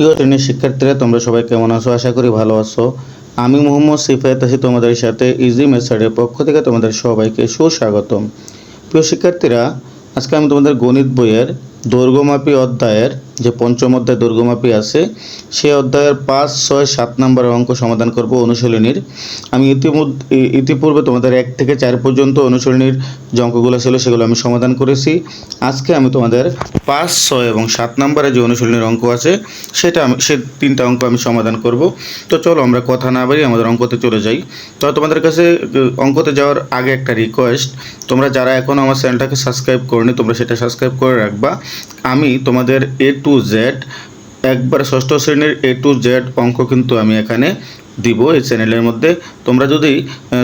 প্রিয় শ্রেণির শিক্ষার্থীরা, তোমরা সবাই কেমন আছো? আশা করি ভালো আছো। আমি মোহাম্মদ সিফায়ত আছি তোমাদের সাথে ইজি মেসারের পক্ষ থেকে তোমাদের সবাইকে সুস্বাগতম। প্রিয় শিক্ষার্থীরা, আজকে আমি তোমাদের গণিত বইয়ের দৈর্ঘ্যমাপী অধ্যায়ের যে পঞ্চম অধ্যায় দৈর্ঘ্যমাপী আছে, সেই অধ্যায়ের পাঁচ, ছয়, সাত নম্বরের অঙ্ক সমাধান করব অনুশীলনীর। আমি ইতিমধ্যে ইতিপূর্বে তোমাদের এক থেকে চার পর্যন্ত অনুশীলনীর যে অঙ্কগুলো ছিল সেগুলো আমি সমাধান করেছি। আজকে আমি তোমাদের পাঁচ, ছয় এবং সাত নম্বরে যে অনুশীলনীর অঙ্ক আছে, সেটা আমি, সে তিনটা অঙ্ক আমি সমাধান করব। তো চলো আমরা কথা না বাড়ি আমাদের অঙ্কতে চলে যাই। তো তোমাদের কাছে অঙ্কতে যাওয়ার আগে একটা রিকোয়েস্ট তোমরা যারা এখনও আমার চ্যানেলটাকে সাবস্ক্রাইব করনি, তোমরা সেটা সাবস্ক্রাইব করে রাখবা। আমি তোমাদের এ টু জেড একবার ষষ্ঠ শ্রেণির এ টু জেড অঙ্ক কিন্তু আমি এখানে দিব এই চ্যানেলের মধ্যে। তোমরা যদি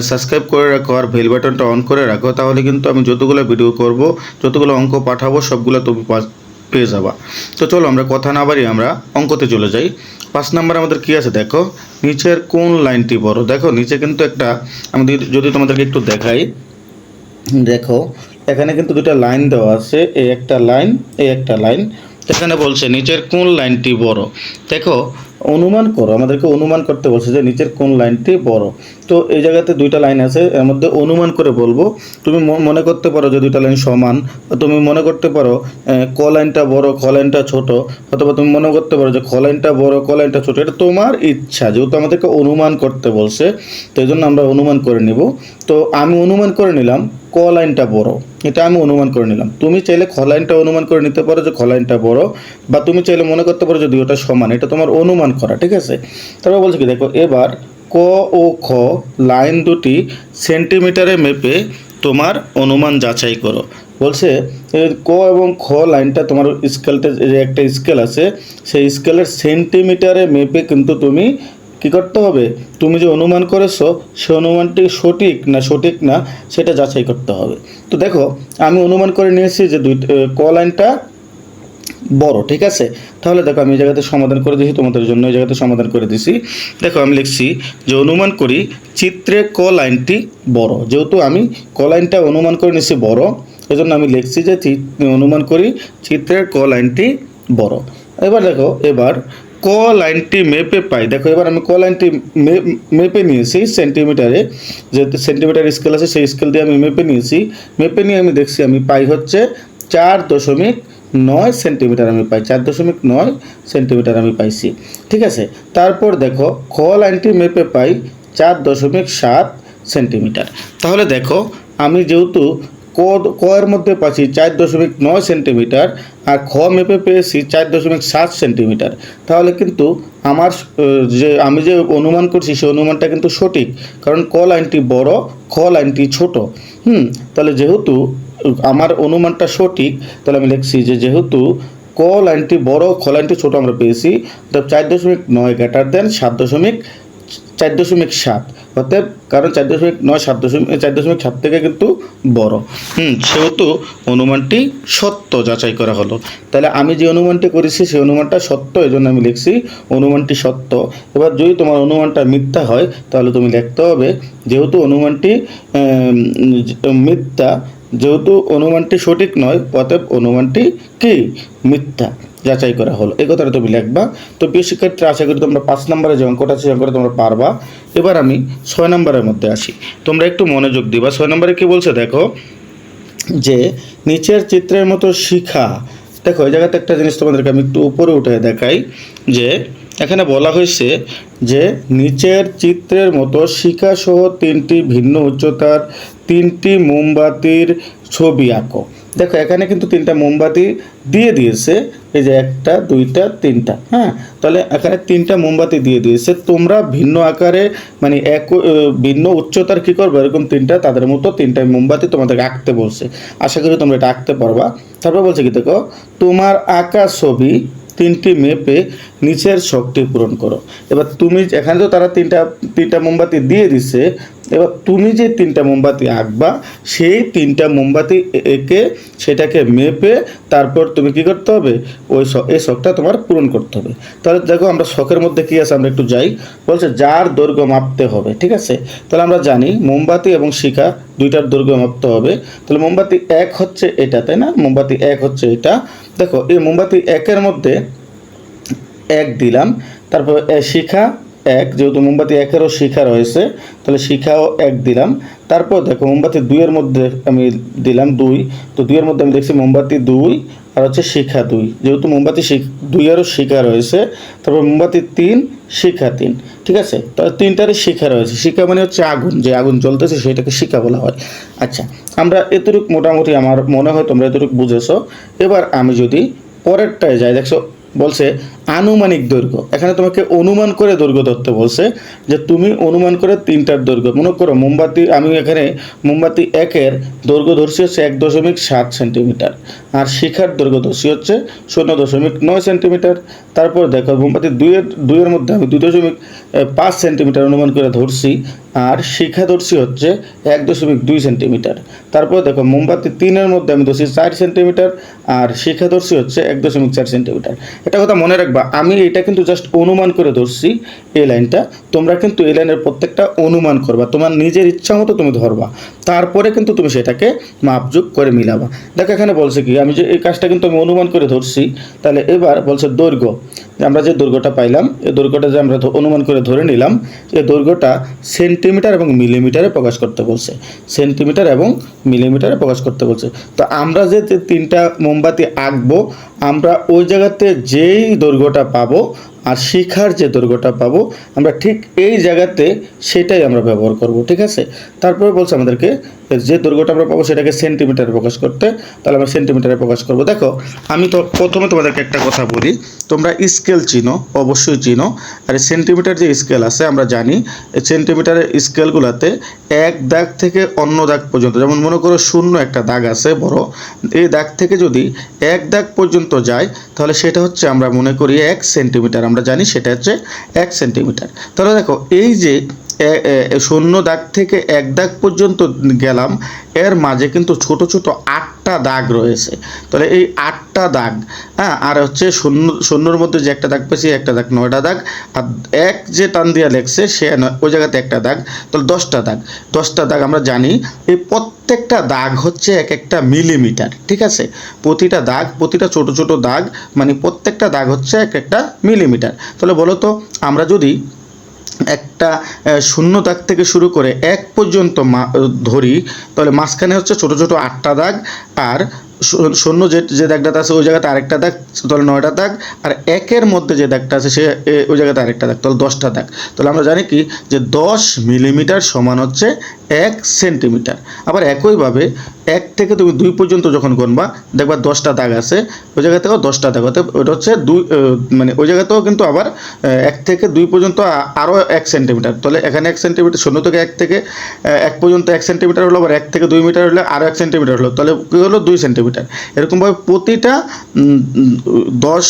সাবস্ক্রাইব করে রাখো আর বেল বাটনটা অন করে রাখো, তাহলে কিন্তু আমি যতগুলো ভিডিও করব, যতগুলো অঙ্ক পাঠাবো, সবগুলো তুমি পেয়ে যাবা। তো চলো আমরা কথা না বাড়ি আমরা অঙ্কতে চলে যাই। পাঁচ নাম্বার আমাদের কি আছে দেখো? নিচের কোন লাইনটি বড়? দেখো, নিচে কিন্তু একটা, আমি যদি তোমাদেরকে একটু দেখাই। দেখো এখানে কিন্তু দুটা লাইন দেওয়া আছে এই একটা লাইন এই একটা লাইন। এখানে বলছে, নিচের কোন লাইনটি বড়? দেখো, অনুমান করো, আমাদেরকে অনুমান করতে বলছে যে নিচের কোন লাইনটি বড়। তো এই জায়গাতে দুইটা লাইন আছে, এর মধ্যে অনুমান করে বলব। তুমি মনে করতে পারো যে দুইটা লাইন সমান, তুমি মনে করতে পারো ক লাইনটা বড়, খ লাইনটা ছোট, অথবা তুমি মনে করতে পারো যে খ লাইনটা বড়, ক লাইনটা ছোট, এটা তোমার ইচ্ছা, যেহেতু আমাদেরকে অনুমান করতে বলছে, তো এই জন্য আমরা অনুমান করে নিব। তো আমি অনুমান করে নিলাম, ক লাইনটা বড়, এটা আমি অনুমান করে নিলাম। তুমি চাইলে খ লাইনটা অনুমান করে নিতে পারো যে খ লাইনটা বড়, বা তুমি চাইলে মনে করতে পারো যে দুটোটা সমান, এটা তোমার অনুমান করা, ঠিক আছে? তারপর বলছে কি, দেখো, এবার ক ও খ লাইন দুটি সেন্টিমিটারে মেপে তোমার অনুমান যাচাই করো। বলছে ক এবং খ লাইনটা তোমার স্কেলটা যে একটা স্কেল আছে, সেই স্কেলের সেন্টিমিটারে মেপে কিন্তু তুমি কি করতে হবে? তুমি যে অনুমান করেছ, সে অনুমানটি সঠিক না সঠিক না, সেটা যাচাই করতে হবে। তো দেখো, আমি অনুমান করে নিয়েছি যে দুই ক লাইনটা বড়, ঠিক আছে? তাহলে দেখো আমি এই জায়গাতে সমাধান করে দিয়েছি, তোমাদের জন্য এই জায়গাতে সমাধান করে দিছি দেখো আমি লিখছি, যে অনুমান করি চিত্রে ক লাইনটি বড়। যেহেতু আমি ক লাইনটা অনুমান করে নিয়েছি বড়, এজন্য আমি লিখছি যে অনুমান করি চিত্রের ক লাইনটি বড়। এবার দেখো, এবার ক লাইনটি মেপে পাই। দেখো, এবার আমি ক লাইনটি মেপে নিয়েছি সেন্টিমিটারে। যেহেতু সেন্টিমিটার স্কেল আছে, সেই স্কেল দিয়ে আমি মেপে নিয়েছি। মেপে নিয়ে আমি দেখছি, আমি পাই হচ্ছে চার দশমিক নয় সেন্টিমিটার আমি পাই, চার দশমিক নয় সেন্টিমিটার আমি পাইছি। ঠিক আছে? তারপর দেখো খ লাইনটি মেপে পাই চার দশমিক সাত সেন্টিমিটার। তাহলে দেখো, আমি যেহেতু ক ক এর মধ্যে পাচ্ছি চার দশমিক নয় সেন্টিমিটার আর খ মেপে পেয়েছি চার দশমিক সাত সেন্টিমিটার, তাহলে কিন্তু আমার যে, আমি যে অনুমান করছি সেই অনুমানটা কিন্তু সঠিক। কারণ ক লাইনটি বড়, খ লাইনটি ছোট। হুম? তাহলে যেহেতু আমার অনুমানটা সঠিক, তাহলে আমি লিখছি যে যেহেতু ক লাইনটি বড় খ লাইনটি ছোট আমরা পেয়েছি তো চার দশমিক নয় গ্রেটার দেন সাত দশমিক চার দশমিক সাত। অর্থাৎ কারণ চার দশমিক নয়, সাত দশমিক, চার দশমিক সাত থেকে কিন্তু বড়। হুম, সেহেতু অনুমানটি সত্য যাচাই করা হলো। তাহলে আমি যে অনুমানটি করেছি, সেই অনুমানটা সত্য এই জন্য আমি লিখছি অনুমানটি সত্য। এবার যদি তোমার অনুমানটা মিথ্যা হয়, তাহলে তুমি লিখতে হবে, যেহেতু অনুমানটি মিথ্যা যেহেতু অনুমানটি সঠিক নয়, অতএব অনুমানটি কি? মিথ্যা যাচাই করা হলো। এই কথাটা তুমি লিখবা। তো প্রিয় শিক্ষার্থী আশা করি তোমরা পাঁচ নম্বরে যে অঙ্কটা আছে অঙ্কটা তোমরা পারবা। এবার আমি ছয় নম্বরের মধ্যে আসি। তোমরা একটু মনোযোগ দিবা। ছয় নম্বরে কি বলছে? দেখো যে নিচের চিত্রের মতো শিখা। দেখো, এই জায়গাতে একটা জিনিস তোমাদেরকে আমি একটু উপরে উঠে দেখাই যে এখানে বলা হয়েছে যে নিচের চিত্রের মতো শিখা সহ তিনটি ভিন্ন উচ্চতার তিনটি মোমবাতির ছবি আঁকো। দেখো, এখানে কিন্তু তিনটা মোমবাতি দিয়ে দিয়েছে। এই যে একটা, দুইটা, তিনটা হ্যাঁ? তাহলে এখানে তিনটা মোমবাতি দিয়ে দিয়েছে। তোমরা ভিন্ন আকারে মানে এক ভিন্ন উচ্চতার কী করবে? এরকম তিনটা, তাদের মতো তিনটা মোমবাতি তোমাদেরকে আঁকতে বলছে। আশা করি তোমরা এটা আঁকতে পারবা। তারপর বলছে কি, দেখো, তোমার আঁকা ছবি তিনটি মেপে নিচের শখটি পূরণ করো। এবার তুমি, এখানে তো তারা তিনটা তিনটা মোমবাতি দিয়ে দিছে এবার তুমি যে তিনটা মোমবাতি আঁকবা, সেই তিনটা মোমবাতি এঁকে সেটাকে মেপে তারপর তুমি কি করতে হবে? ওই এই শখটা তোমার পূরণ করতে হবে। তাহলে দেখো আমরা শখের মধ্যে কি আছে আমরা একটু যাই। বলছে যার দৈর্ঘ্য মাপতে হবে, ঠিক আছে? তাহলে আমরা জানি মোমবাতি এবং শিখা দুইটার দৈর্ঘ্য মাপতে হবে। তাহলে মোমবাতি এক হচ্ছে এটা, তাই না? মোমবাতি এক হচ্ছে এটা। দেখো এই মোমবাতি একের মধ্যে এক দিলাম, তারপর শিখা এক, যেহেতু মোমবাতি একেরও শিখা রয়েছে, তাহলে শিখাও এক দিলাম। তারপর দেখো, মোমবাতি দুইয়ের মধ্যে আমি দিলাম দুই, তো দুইয়ের মধ্যে আমি দেখছি মোমবাতি দুই আর হচ্ছে শিখা দুই। যেহেতু মোমবাতি দুইয়েরও শিখা রয়েছে, তারপর মোমবাতি তিন, শিখা তিন, ঠিক আছে? তাহলে তিনটারই শিখা রয়েছে। শিখা মানে হচ্ছে আগুন, যে আগুন জ্বলতেছে সেটাকে শিখা বলা হয়। আচ্ছা আমরা এতটুকু মোটামুটি আমার মনে হয় তোমরা এতটুকু বুঝেছ। এবার আমি যদি পরেরটায় যাই, দেখছ, বলছে আনুমানিক দৈর্ঘ্য। এখানে তোমাকে অনুমান করে দৈর্ঘ্য ধরতে বলছে যে তুমি অনুমান করে তিনটার দৈর্ঘ্য। মনে করো, মোমবাতি, আমি এখানে মোমবাতি একের দৈর্ঘ্য ধরছি হচ্ছে এক দশমিক সাত সেন্টিমিটার আর শিখার দৈর্ঘ্য ধরছি হচ্ছে শূন্য দশমিক নয় সেন্টিমিটার। তারপর দেখো, মোমবাতি দুইয়ের দুইয়ের মধ্যে আমি দুই দশমিক পাঁচ সেন্টিমিটার অনুমান করে ধরছি আর শিখা ধরছি হচ্ছে এক দশমিক দুই সেন্টিমিটার। তারপর দেখো, মোমবাতি তিনের মধ্যে আমি ধরছি চার সেন্টিমিটার আর শিখা ধরছি হচ্ছে এক দশমিক চার সেন্টিমিটার। এটা কথা মনে রাখবা আমি এটা কিন্তু জাস্ট অনুমান করে ধরছি এই লাইনটা তোমরা কিন্তু এই লাইনের প্রত্যেকটা অনুমান করবা, তোমার নিজের ইচ্ছা মতো তুমি ধরবা, তারপরে কিন্তু তুমি সেটাকে মাপযোগ করে মিলাবা। দেখো এখানে বলছে কি, আমি যে এই কাজটা কিন্তু আমি অনুমান করে ধরছি, তাহলে এবার বলছে দৈর্ঘ্য, যে আমরা যে দৈর্ঘ্যটা পাইলাম, এই দৈর্ঘ্যটা যে আমরা অনুমান করে ধরে নিলাম, এই দৈর্ঘ্যটা সেন্টিমিটার এবং মিলিমিটারে প্রকাশ করতে বলছে। সেন্টিমিটার এবং মিলিমিটারে প্রকাশ করতে বলছে। তো আমরা যে তিনটা মোমবাতি আঁকবো, আমরা ওই জায়গাতে যেই দৈর্ঘ্যটা পাবো আর শিখার যে দৈর্ঘ্যটা পাবো, আমরা ঠিক এই জায়গাতে সেটাই আমরা ব্যবহার করব, ঠিক আছে? তারপরে বলছে আমাদেরকে যে দৈর্ঘ্যটা আমরা পাবো সেটাকে সেন্টিমিটারে প্রকাশ করতে, তাহলে আমরা সেন্টিমিটারে প্রকাশ করব। দেখো, আমি তো প্রথমে তোমাদেরকে একটা কথা বলি, তোমরা স্কেল চিনো, অবশ্যই চিনো, আর সেন্টিমিটার যে স্কেল আছে, আমরা জানি সেন্টিমিটারের স্কেলগুলোতে এক দাগ থেকে অন্য দাগ পর্যন্ত, যেমন মনে করো শূন্য একটা দাগ আছে, বড়, এই দাগ থেকে যদি এক দাগ পর্যন্ত যায়, তাহলে সেটা হচ্ছে আমরা মনে করি এক সেন্টিমিটার আমরা জানি সেটা হচ্ছে এক সেন্টিমিটার তাহলে দেখো, এই যে শূন্য দাগ থেকে এক দাগ পর্যন্ত গেলাম। এর মাঝে কিন্তু ছোট ছোট আটটা দাগ রয়েছে। তাহলে এই আটটা দাগ হ্যাঁ আর হচ্ছে শূন্য, শূন্যর মধ্যে যে একটা দাগ পেয়েছি, একটা দাগ নয়টা দাগ, আর এক যে টান দিয়া লেগছে সে ওই জায়গাতে একটা দাগ, তাহলে দশটা দাগ। দশটা দাগ আমরা জানি, এই প্রত্যেকটা দাগ হচ্ছে এক একটা মিলিমিটার, ঠিক আছে? প্রতিটা দাগ, প্রতিটা ছোট ছোট দাগ মানে প্রত্যেকটা দাগ হচ্ছে এক একটা মিলিমিটার। তাহলে বলো তো, আমরা যদি একটা শূন্য দাগ থেকে শুরু করে এক পর্যন্ত ধরি, তাহলে মাঝখানে হচ্ছে ছোট ছোট আটটা দাগ, আর শূন্য যে যে দাগটাতে আছে ওই জায়গাতে আরেকটা দাগ, তাহলে নয়টা দাগ, আর একের মধ্যে যে দাগটা আছে সে ওই জায়গাতে আরেকটা দাগ, তাহলে দশটা দাগ। তাহলে আমরা জানি কি? যে দশ মিলিমিটার সমান হচ্ছে এক সেন্টিমিটার। আবার একইভাবে এক থেকে তুমি দুই পর্যন্ত যখন গণবা, দেখবা দশটা দাগ আছে, ওই জায়গাতেও দশটা দাগ অর্থাৎ ওটা হচ্ছে দুই মানে ওই জায়গাতেও কিন্তু আবার এক থেকে দুই পর্যন্ত আরও এক সেন্টিমিটার। তাহলে এখানে এক সেন্টিমিটার, শূন্য থেকে এক থেকে এক পর্যন্ত এক সেন্টিমিটার হলো, আবার এক থেকে দুই মিটার হলে আরও এক সেন্টিমিটার হলো। তাহলে কী হলো? দুই সেন্টিমিটার। এরকমভাবে প্রতিটা দশ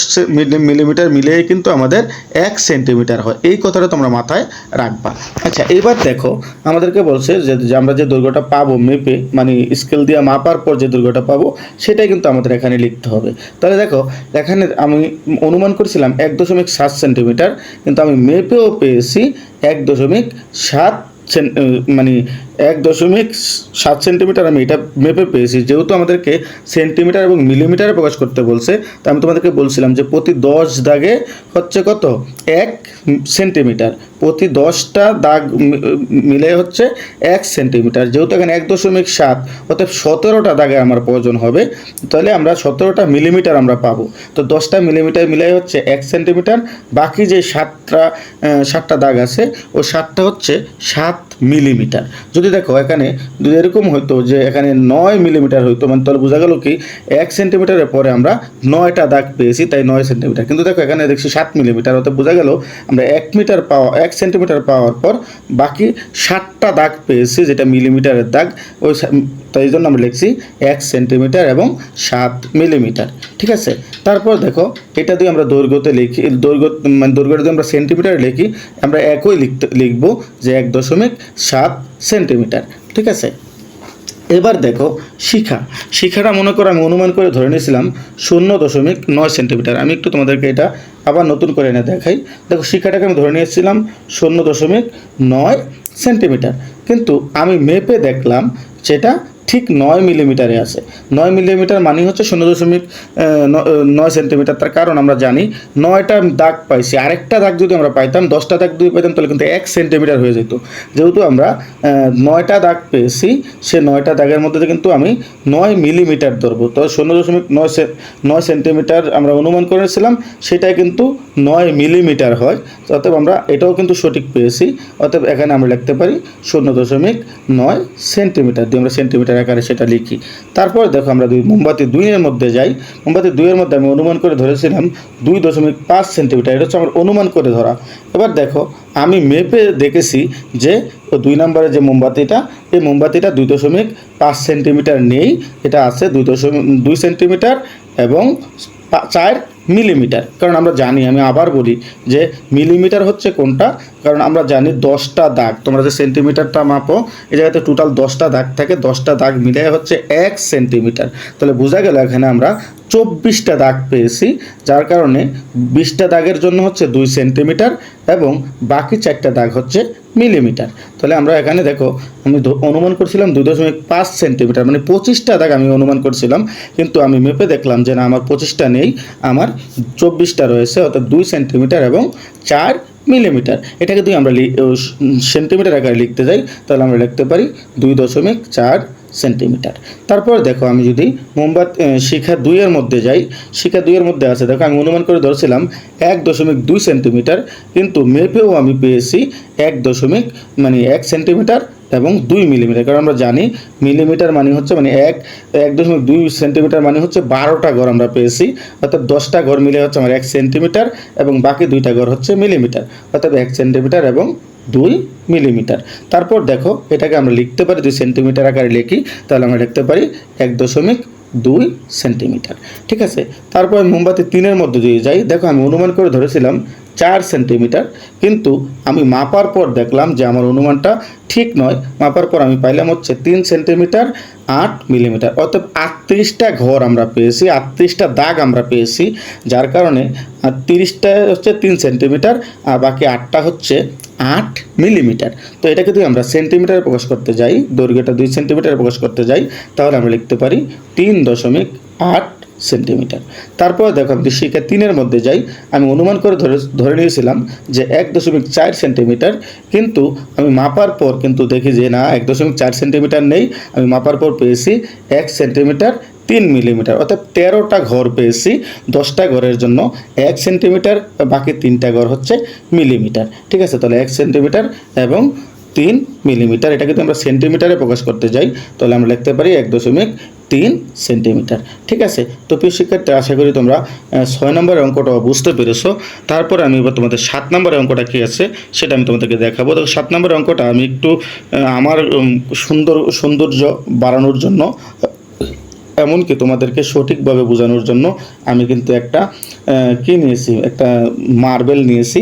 মিলিমিটার মিলিয়ে কিন্তু আমাদের এক সেন্টিমিটার হয়। এই কথাটা তোমরা মাথায় রাখবা। আচ্ছা এবার দেখো, আমাদেরকে বলছে যে আমরা যে দৈর্ঘ্যটা পাবো মেপে মানে স্কেল দিয়ে মাপার পর যে দৈর্ঘ্যটা পাবো, সেটাই কিন্তু আমাদের এখানে লিখতে হবে। তাহলে দেখো, এখানে আমি অনুমান করেছিলাম এক দশমিক সাত সেন্টিমিটার কিন্তু আমি মেপেও পেয়েছি এক দশমিক সাত মানে এক দশমিক সাত সেন্টিমিটার আমি এটা মেপে পেয়েছি। যেহেতু আমাদেরকে সেন্টিমিটার এবং মিলিমিটারে প্রকাশ করতে বলছে, তা আমি তোমাদেরকে বলছিলাম যে প্রতি দশ দাগে হচ্ছে কত? এক সেন্টিমিটার। প্রতি দশটা দাগ মিলে হচ্ছে এক সেন্টিমিটার। যেহেতু এখানে এক দশমিক সাত অর্থাৎ সতেরোটা দাগে আমার প্রয়োজন হবে, তাহলে আমরা সতেরোটা মিলিমিটার আমরা পাবো। তো দশটা মিলিমিটার মিলাই হচ্ছে এক সেন্টিমিটার। বাকি যে সাতটা সাতটা দাগ আছে, ও সাতটা হচ্ছে সাত মিলিমিটার। যদি দেখো এখানে যদি এরকম হতো যে এখানে নয় মিলিমিটার হইতো মানে তাহলে বোঝা গেল কি এক সেন্টিমিটারের পরে আমরা নয়টা দাগ পেয়েছি, তাই নয় সেন্টিমিটার। কিন্তু দেখো এখানে দেখছি সাত মিলিমিটার অর্থাৎ বোঝা গেল আমরা এক মিটার পাওয়া, এক সেন্টিমিটার পাওয়ার পর বাকি ষাটটা দাগ পেয়েছি, যেটা মিলিমিটারের দাগ, ওই তাই জন্য আমরা লিখছি এক সেন্টিমিটার এবং সাত মিলিমিটার, ঠিক আছে? তারপর দেখো এটা দিয়ে আমরা দৈর্ঘ্যতে লিখি, দৈর্ঘ্য মানে দৈর্ঘ্যটা যদি আমরা সেন্টিমিটার লিখি, আমরা একই লিখতে, লিখব যে এক দশমিক সাত সেন্টিমিটার, ঠিক আছে? এবার দেখো শিখা। শিখাটা মনে করো আমি অনুমান করে ধরে নিয়েছিলাম শূন্য দশমিক নয় সেন্টিমিটার। আমি একটু তোমাদেরকে এটা আবার নতুন করে এনে দেখাই। দেখো শিখাটাকে আমি ধরে নিয়েছিলাম শূন্য দশমিক নয় সেন্টিমিটার। কিন্তু আমি মেপে দেখলাম সেটা ঠিক নয় মিলিমিটারে আছে। নয় মিলিমিটার মানে হচ্ছে শূন্য দশমিক নয় সেন্টিমিটার। তার কারণ আমরা জানি নয়টা দাগ পাইছি। আরেকটা দাগ যদি আমরা পাইতাম, দশটা দাগ যদি পাইতাম, তাহলে কিন্তু এক সেন্টিমিটার হয়ে যেত। যেহেতু আমরা নয়টা দাগ পেয়েছি, সে নয়টা দাগের মধ্যে কিন্তু আমি নয় মিলিমিটার ধরবো। তো শূন্য দশমিক নয় নয় সেন্টিমিটার আমরা অনুমান করেছিলাম, সেটাই কিন্তু নয় মিলিমিটার হয়। অতএব আমরা এটাও কিন্তু সঠিক পেয়েছি। অতএব এখানে আমরা লিখতে পারি শূন্য দশমিক নয় সেন্টিমিটার। দিয়ে আমরা সেন্টিমিটার আকারে সেটা লিখি। তারপর দেখো আমরা দুই মোমবাতি দুইয়ের মধ্যে যাই। মোমবাতি দুইয়ের মধ্যে আমি অনুমান করে ধরেছিলাম দুই দশমিক পাঁচ সেন্টিমিটার, এটা হচ্ছে আমার অনুমান করে ধরা। এবার দেখো, আমি মেপে দেখেছি যে দুই নম্বরে যে মোমবাতিটা, এই মোমবাতিটা দুই দশমিক পাঁচ সেন্টিমিটার নেই। এটা আছে দুই দশমিক দুই সেন্টিমিটার এবং চার মিলিমিটার। কারণ আমরা জানি, আমি আবার বলি যে মিলিমিটার হচ্ছে কোনটা? কারণ আমরা জানি দশটা দাগ। তোমরা যে সেন্টিমিটারটা মাপো, এই জায়গাতে টোটাল দশটা দাগ থাকে, দশটা দাগ মিলে হচ্ছে এক সেন্টিমিটার। তাহলে বোঝা গেল এখানে আমরা চব্বিশটা দাগ পেয়েছি, যার কারণে বিশটা দাগের জন্য হচ্ছে দুই সেন্টিমিটার এবং বাকি চারটা দাগ হচ্ছে মিলিমিটার। তাহলে আমরা এখানে দেখো, আমি অনুমান করছিলাম দুই দশমিক পাঁচ সেন্টিমিটার মানে পঁচিশটা দাগ আমি অনুমান করছিলাম, কিন্তু আমি মেপে দেখলাম যে না, আমার পঁচিশটা নেই, আমার চব্বিশটা রয়েছে, অর্থাৎ দুই সেন্টিমিটার এবং চার মিলিমিটার। এটাকে যদি আমরা সেন্টিমিটার আকারে লিখতে যাই, তাহলে আমরা লিখতে পারি দুই দশমিক চার সেন্টিমিটার। তারপর দেখো আমি যদি মোমবাতি শিখা দুইয়ের মধ্যে যাই, শিখা দুইয়ের মধ্যে আছে, দেখো আমি অনুমান করে ধরছিলাম এক দশমিক দুই সেন্টিমিটার, কিন্তু মেপেও আমি পেয়েছি এক দশমিক মানে এক সেন্টিমিটার এবং দুই মিলিমিটার। কারণ আমরা জানি মিলিমিটার মানে হচ্ছে মানে এক এক দশমিক দুই সেন্টিমিটার মানে হচ্ছে বারোটা ঘর আমরা পেয়েছি, অর্থাৎ দশটা ঘর মিলে হচ্ছে আমার এক সেন্টিমিটার এবং বাকি দুইটা ঘর হচ্ছে মিলিমিটার, অর্থাৎ এক সেন্টিমিটার এবং দুই মিলিমিটার। তারপর দেখো, এটাকে আমরা লিখতে পারি দুই সেন্টিমিটার আকারে লিখি, তাহলে আমরা লিখতে পারি এক দশমিক দুই সেন্টিমিটার, ঠিক আছে? তারপর আমি মোমবাতি তিনের মধ্যে দিয়ে যাই। দেখো, আমি অনুমান করে ধরেছিলাম চার সেন্টিমিটার, কিন্তু আমি মাপার পর দেখলাম যে আমার অনুমানটা ঠিক নয়। মাপার পর আমি পাইলাম হচ্ছে তিন সেন্টিমিটার আট মিলিমিটার। অর্থাৎ আটত্রিশটা ঘর আমরা পেয়েছি, আটত্রিশটা দাগ আমরা পেয়েছি, যার কারণে তিরিশটা হচ্ছে তিন সেন্টিমিটার আর বাকি আটটা হচ্ছে আট মিলিমিটার। তো এটাকে যদি আমরা সেন্টিমিটারে প্রকাশ করতে যাই, দৈর্ঘ্যটা দুই সেন্টিমিটারে প্রকাশ করতে যাই, তাহলে আমরা লিখতে পারি তিন দশমিক আট সেন্টিমিটার। তারপর দেখো আমি শিখা তিনের মধ্যে যাই, আমি অনুমান করে ধরে ধরে নিয়েছিলাম যে এক দশমিক চার সেন্টিমিটার, কিন্তু আমি মাপার পর কিন্তু দেখি যে না, এক দশমিক চার সেন্টিমিটার নেই, আমি মাপার পর পেয়েছি এক সেন্টিমিটার তিন মিলিমিটার, অর্থাৎ তেরোটা ঘর পেয়েছি, দশটা ঘরের জন্য এক সেন্টিমিটার, বাকি তিনটা ঘর হচ্ছে মিলিমিটার। ঠিক আছে, তাহলে এক সেন্টিমিটার এবং তিন মিলিমিটার, এটাকে যদি আমরা সেন্টিমিটারে প্রকাশ করতে যাই, তাহলে আমরা লিখতে পারি এক দশমিক তিন সেন্টিমিটার। ঠিক আছে, তো প্রিয় শিক্ষার্থী, আশা করি তোমরা ছয় নম্বরের অঙ্কটা বুঝতে পেরেছ। তারপরে আমি এবার তোমাদের সাত নম্বরের অঙ্কটা কী আছে, সেটা আমি তোমাদেরকে দেখাবো। তো সাত নম্বরের অঙ্কটা আমি একটু আমার সুন্দর, সৌন্দর্য বাড়ানোর জন্য এমনকি তোমাদেরকে সঠিকভাবে বোঝানোর জন্য আমি কিন্তু একটা কি নিয়েছি, একটা মার্বেল নিয়েছি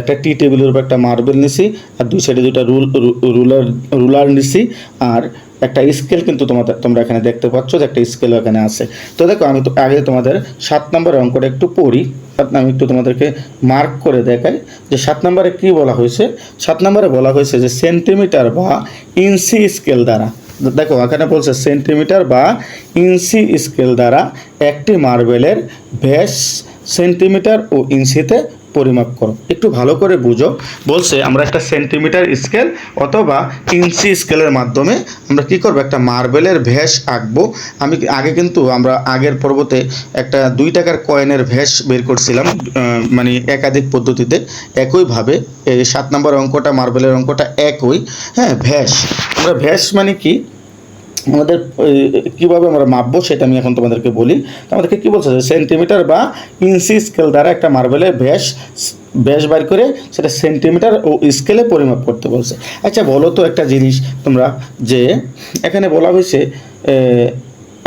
একটা টি টেবিলের উপর একটা মার্বেল নিয়েছি, আর দুই সাইডে দুইটা রুল রুলার রুলার নিয়েছি, আর একটা স্কেল কিন্তু তোমাদের, তোমরা এখানে দেখতে পাচ্ছ যে একটা স্কেল এখানে আছে। তো দেখো, আমি তো আগে তোমাদের সাত নম্বরের অঙ্কটা একটু পড়ি আমি একটু তোমাদেরকে মার্ক করে দেখাই, যে সাত নম্বরে কি বলা হয়েছে? সাত নম্বরে বলা হয়েছে যে সেন্টিমিটার বা ইঞ্চি স্কেল দ্বারা দেখো এখানে বলছে সেন্টিমিটার বা ইঞ্চি স্কেল দ্বারা একটি মার্বেলের ব্যাস সেন্টিমিটার ও ইঞ্চিতে পরিমাপ করো। একটু ভালো করে বুঝো। বলছে, আমরা একটা সেন্টিমিটার স্কেল অথবা ইঞ্চি স্কেলের মাধ্যমে আমরা কি করব? একটা মার্বেলের ভ্যাস আঁকবো। আমি আগে কিন্তু আমরা আগের পর্বতে একটা দুই টাকার কয়েনের ভ্যাস বের করছিলাম মানে একাধিক পদ্ধতিতে। একইভাবে এই সাত নম্বর অঙ্কটা মার্বেলের অঙ্কটা একই। হ্যাঁ ভ্যাস আমরা ভ্যাস মানে কি? আমাদের কীভাবে আমরা মাপবো সেটা আমি এখন তোমাদেরকে বলি। আমাদেরকে কি বলছে সেন্টিমিটার বা ইঞ্চি স্কেল দ্বারা একটা মার্বেলের ব্যাস ব্যাস বার করে সেটা সেন্টিমিটার ও স্কেলে পরিমাপ করতে বলছে। আচ্ছা বলো তো একটা জিনিস তোমরা যে এখানে বলা হয়েছে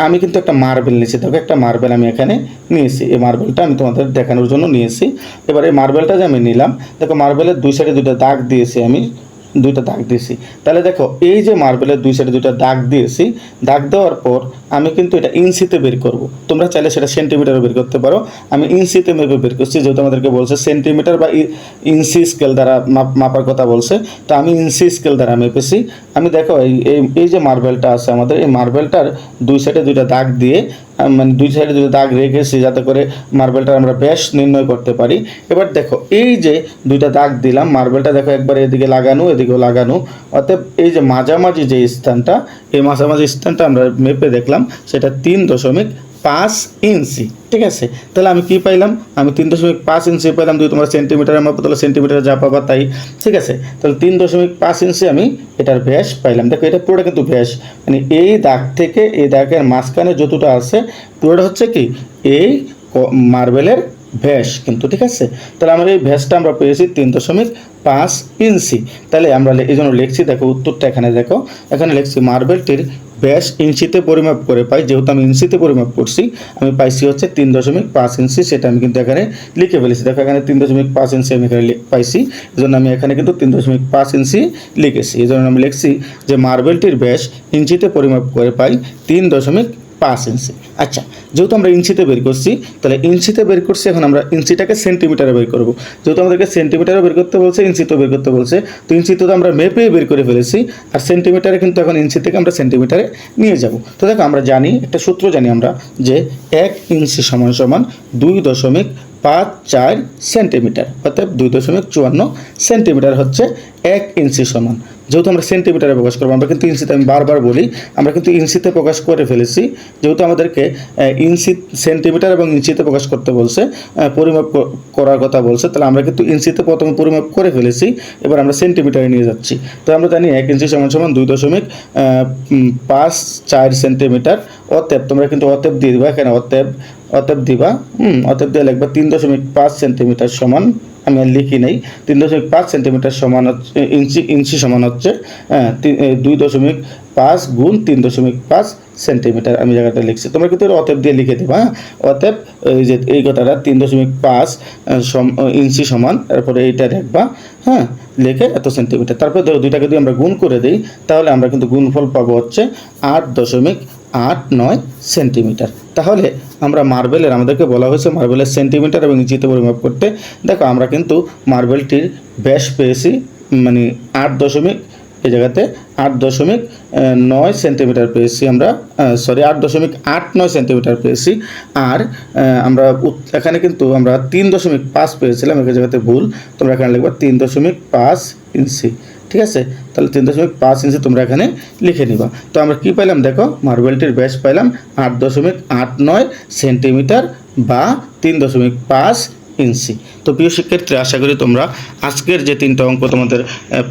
আমি কিন্তু একটা মার্বেল নিয়েছি। দেখো, একটা মার্বেল আমি এখানে নিয়েছি। এই মার্বেলটা আমি তোমাদের দেখানোর জন্য নিয়েছি। এবার এই মার্বেলটা যে আমি নিলাম, দেখো মার্বেলের দুই সাইডে দুটো দাগ দিয়েছি আমি। দুইটা দাগ দিয়েছি। তাহলে দেখো, এই যে মার্বেলের দুই সাইডে দুইটা দাগ দিয়েছি, দাগ দেওয়ার পর আমি কিন্তু এটা ইঞ্চিতে বের করব। তোমরা চাইলে সেটা সেন্টিমিটারও বের করতে পারো। আমি ইঞ্চিতে মেপে বের করছি, যেহেতু আমাদেরকে বলছে সেন্টিমিটার বা ইঞ্চি স্কেল দ্বারা মাপ, মাপার কথা বলছে, তো আমি ইঞ্চি স্কেল দ্বারা মেপেছি। আমি দেখো, এই, এই- যে মার্বেলটা আছে আমাদের, এই মার্বেলটার দুই সাইডে দুইটা দাগ দিয়ে মানে দুই সাইডে দুটো দাগ রেখেছি যাতে করে মার্বেলটা আমরা বেশ নির্ণয় করতে পারি। এবার দেখো, এই যে দুইটা দাগ দিলাম মার্বেলটা দেখো একবার এদিকে লাগানো, এদিকেও লাগানো। অতএব এই যে মাঝামাঝি যে স্থানটা, এই মাঝামাঝি স্থানটা আমরা মেপে দেখলাম, সেটা তিন দশমিক পাঁচ ইঞ্চি, ঠিক আছে? তাহলে আমি কি পাইলাম? আমি তিন দশমিক পাঁচ ইঞ্চি পাইলাম, যদি তোমরা সেন্টিমিটার মাপো তাহলে সেন্টিমিটার যা পাবা তাই, ঠিক আছে? তাহলে তিন দশমিক পাঁচ ইঞ্চি আমি এটার ব্যাস পাইলাম। দেখো, এটা পুরোটা কিন্তু ব্যাস। মানে এই দাগ থেকে এই দাগের মাঝখানে যতটা আছে, পুরোটা হচ্ছে কি? এই মার্বেলের ভ্যাস কিন্তু, ঠিক আছে? তাহলে আমরা এই ভ্যাসটা আমরা পেয়েছি তিন দশমিক পাঁচ ইঞ্চি। তাহলে আমরা এই জন্য লিখছি, দেখো, উত্তরটা এখানে দেখো। এখানে লিখছি মার্বেলটির ব্যাস ইঞ্চিতে পরিমাপ করে পাই। যেহেতু আমি ইঞ্চিতে পরিমাপ করছি, আমি পাইছি হচ্ছে তিন দশমিক পাঁচ ইঞ্চি, সেটা আমি কিন্তু এখানে লিখে ফেলেছি। দেখো, এখানে তিন দশমিক পাঁচ ইঞ্চি আমি এখানে পাইছি। এই জন্য আমি এখানে কিন্তু তিন দশমিক পাঁচ ইঞ্চি লিখেছি। এই জন্য আমি লিখছি যে, মার্বেলটির ব্যাস ইঞ্চিতে পরিমাপ করে পাই তিন দশমিক পাঁচ ইঞ্চি। আচ্ছা যেহেতু আমরা ইঞ্চিতে বের করছি, তাহলে ইঞ্চিতে বের করছি, এখন আমরা ইঞ্চিটাকে সেন্টিমিটারে বের করব। যেহেতু আমাদেরকে সেন্টিমিটারে বের করতে বলছে, ইঞ্চিতেও বের করতে বলছে, তো ইঞ্চিতে তো আমরা মেপে বের করে ফেলেছি, আর সেন্টিমিটারে কিন্তু এখন ইঞ্চি থেকে আমরা সেন্টিমিটারে নিয়ে যাব। তো দেখো, আমরা জানি, একটা সূত্র জানি আমরা, যে এক ইঞ্চি সমান সমান দুই দশমিক পাঁচ চার সেন্টিমিটার অর্থাৎ দুই দশমিক চুয়ান্ন সেন্টিমিটার হচ্ছে এক ইঞ্চি সমান। যেহেতু আমরা সেন্টিমিটারে প্রকাশ করব, আমরা কিন্তু ইঞ্চিতে আমি বারবার বলি, আমরা কিন্তু ইঞ্চিতে প্রকাশ করে ফেলেছি। যেহেতু আমাদেরকে ইঞ্চি সেন্টিমিটার এবং ইঞ্চিতে প্রকাশ করতে বলছে পরিমাপ করার কথা বলছে, তাহলে আমরা কিন্তু ইঞ্চিতে প্রথমে পরিমাপ করে ফেলেছি, এবার আমরা সেন্টিমিটারে নিয়ে যাচ্ছি। তো আমরা জানি এক ইঞ্চি সমান সমান দুই দশমিক পাঁচ চার সেন্টিমিটার, অতএব তোমরা কিন্তু অতএব দিয়ে দিবা এখানে অতএব অতএব দিবা, হুম, অতএব দিয়ে লিখবা তিন দশমিক পাঁচ সেন্টিমিটার সমান, আমি আর লিখি নেই, তিন দশমিক পাঁচ সেন্টিমিটার সমান হচ্ছে, ইঞ্চি ইঞ্চি সমান হচ্ছে হ্যাঁ দুই দশমিক পাঁচ গুণ তিন দশমিক পাঁচ সেন্টিমিটার, আমি জায়গাটা লিখছি। তোমরা কিন্তু অতএব দিয়ে লিখে দেবা হ্যাঁ অতএব এই যে এই কথাটা, তিন দশমিক পাঁচ ইঞ্চি সমান, তারপরে এইটা দেখবা হ্যাঁ লিখে এত সেন্টিমিটার। তারপরে দুইটাকে যদি আমরা গুণ করে দিই, তাহলে আমরা কিন্তু গুণফল পাবো হচ্ছে আট দশমিক আট নয় সেন্টিমিটার। তাহলে আমরা মার্বেলের, আমাদেরকে বলা হয়েছে মার্বেলের সেন্টিমিটার এবং ইঞ্চিতে পরিমাপ করতে। দেখো, আমরা কিন্তু মার্বেলটির ব্যাস পেয়েছি মানে আট দশমিক, এই জায়গাতে আট দশমিক নয় সেন্টিমিটার পেয়েছি আমরা সরি আট দশমিক আট নয় সেন্টিমিটার পেয়েছি। আর আমরা এখানে কিন্তু আমরা তিন দশমিক পাঁচ পেয়েছিলাম এক জায়গাতে ভুল। তোমরা এখানে লিখবা তিন দশমিক পাঁচ ইঞ্চি। ঠিক আছে? তাহলে তিন দশমিক পাঁচ ইঞ্চি তোমরা এখানে লিখে নিবা। তো আমরা কি পাইলাম? দেখো মার্বেলটির ব্যাস পাইলাম আট দশমিক আট নয় সেন্টিমিটার বা তিন দশমিক পাঁচ ইঞ্চি। তো প্রিয় শিক্ষার্থী, আশা করি তোমরা আজকের যে তিনটা অঙ্ক তোমাদের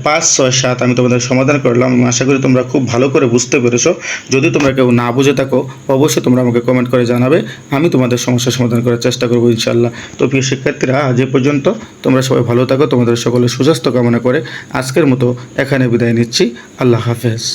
পাঁচ, ছয়, সাত আমি তোমাদের সমাধান করলাম। আশা করি তোমরা খুব ভালো করে বুঝতে পেরেছ। যদি তোমরা কেউ না বুঝে থাকো, অবশ্যই তোমরা আমাকে কমেন্ট করে জানাবে। আমি তোমাদের সমস্যার সমাধান করার চেষ্টা করব ইনশাল্লাহ তো প্রিয় শিক্ষার্থীরা, আজ পর্যন্ত তোমরা সবাই ভালো থাকো, তোমাদের সকলে সুস্বাস্থ্য কামনা করে আজকের মতো এখানে বিদায় নিচ্ছি। আল্লাহ হাফেজ।